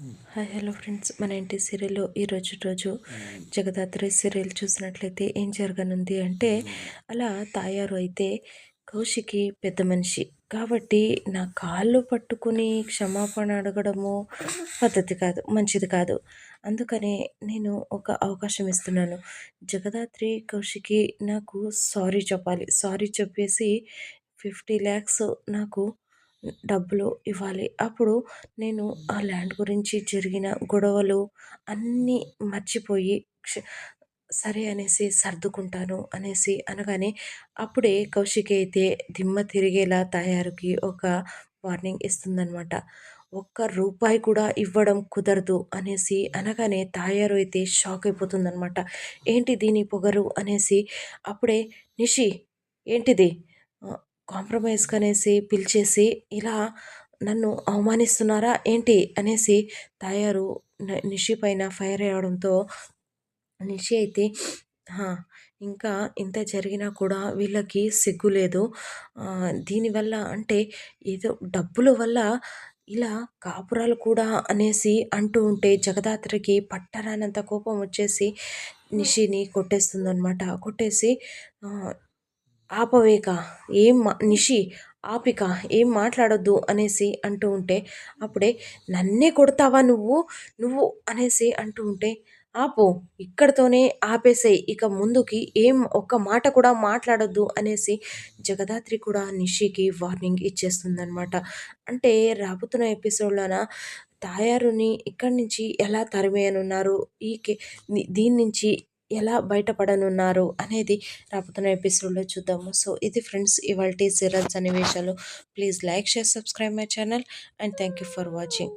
Hi hello friends. మన ఇంటి సీరియల్లో ఈరోజు రోజు జగదాత్రి సీరియల్ చూసినట్లయితే ఏం జరగనుంది అంటే అలా తాయారు అయితే కౌశికి పెద్ద మనిషి. కాబట్టి నా కాళ్ళు పట్టుకుని క్షమాపణ అడగడము పద్ధతి కాదు మంచిది కాదు. అందుకనే నేను ఒక అవకాశం ఇస్తున్నాను. జగదాత్రి కౌశికి నాకు సారీ చెప్పాలి. సారీ చెప్పేసి ఫిఫ్టీ ల్యాక్స్ నాకు డబ్బులు ఇవ్వాలి. అప్పుడు నేను ఆ ల్యాండ్ గురించి జరిగిన గొడవలు అన్నీ మర్చిపోయి సరే అనేసి సర్దుకుంటాను అనేసి అనగానే అప్పుడే కౌశికి అయితే దిమ్మ తిరిగేలా తయారుకి ఒక వార్నింగ్ ఇస్తుందనమాట ఒక్క రూపాయి కూడా ఇవ్వడం కుదరదు అనేసి అనగానే తాయారు అయితే షాక్ అయిపోతుందనమాట ఏంటి దీని పొగరు అనేసి అప్పుడే నిషి ఏంటిది? కాంప్రమైజ్ అనేసి పిలిచేసి ఇలా నన్ను అవమానిస్తున్నారా? ఏంటి? అనేసి తాయారు నిషి పైన ఫైర్ అయ్యడంతో నిషి అయితే ఇంకా ఇంత జరిగినా కూడా వీళ్ళకి సిగ్గు లేదు. దీనివల్ల అంటే ఏదో డబ్బుల వల్ల ఇలా కాపురాలు కూడా అనేసి అంటూ ఉంటే జగదాత్రికి పట్టరానంత కోపం వచ్చేసి నిషిని కొట్టేస్తుందనమాట కొట్టేసి ఆపవేక ఏం నిషి ఆపిక ఏం మాట్లాడొద్దు అనేసి అంటూ ఉంటే అప్పుడే నన్నే కొడతావా నువ్వు? నువ్వు అనేసి అంటూ ఉంటే ఆపు ఇక్కడితోనే ఆపేసేయి ఇక ముందుకి ఏం ఒక్క మాట కూడా మాట్లాడొద్దు అనేసి జగదాత్రి కూడా నిషికి వార్నింగ్ ఇచ్చేస్తుందనమాట అంటే రాబోతున్న ఎపిసోడ్లోన తాయారుని ఇక్కడి నుంచి ఎలా తరిమేయనున్నారు? ఈ దీని నుంచి ఎలా బయటపడనున్నారు అనేది రాబోతున్న ఎపిసోడ్లో చూద్దాము. సో ఇది ఫ్రెండ్స్ ఇవాళ సీరియల్స్ సన్నివేశాలు please like share subscribe my channel and thank you for watching.